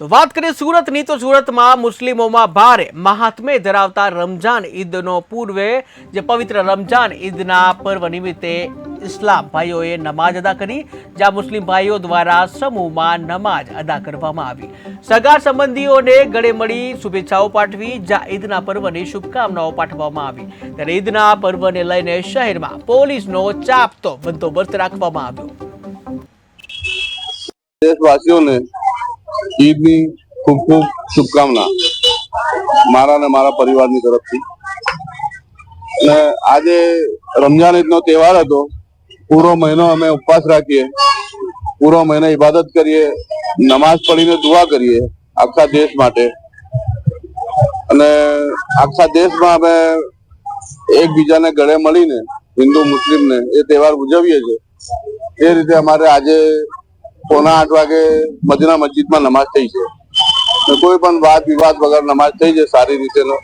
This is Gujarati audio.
તો વાત કરીએ સુરતની, તો સુરતમાં મુસ્લિમોમાં ભારે મહાત્મે ધરાવતા રમજાન ઈદનો પૂર્વે, જે પવિત્ર રમજાન ઈદના પર્વ નિમિત્તે ઇસ્લામ ભાઈઓએ નમાજ અદા કરી, જ્યાં મુસ્લિમ ભાઈઓ દ્વારા સમૂહમાં નમાજ અદા કરવામાં આવી. સગા સંબંધીઓને ગળે મળી શુભેચ્છાઓ પાઠવી, જ્યાં ઈદના પર્વની શુભકામનાઓ પાઠવવામાં આવી. ત્યારે ઈદના પર્વને લઈને શહેરમાં પોલીસનો ચાપતો બંદોબસ્ત રાખવામાં આવ્યો. દેશવાસીઓને ઈદની ખૂબ ખૂબ શુભકામના મારા અને મારા પરિવારની તરફથી. અને આજે રમજાન ઈદનો તહેવાર હતો. પૂરો મહિનો અમે ઉપવાસ રાખીએ. પૂરો મહિનો ઇબાદત કરીએ. નમાઝ પઢીને દુઆ કરીએ આખા દેશ માટે. અને આખા દેશમાં અમે એકબીજાને ગળે મળીને હિન્દુ, મુસ્લિમને એ તહેવાર ઉજવીએ છીએ. એ રીતે અમારે આજે પોણા આઠ વાગે મદીના મસ્જિદમાં નમાઝ થઈ છે. કોઈ પણ વાદ વિવાદ વગર નમાઝ થઈ છે સારી રીતેનો.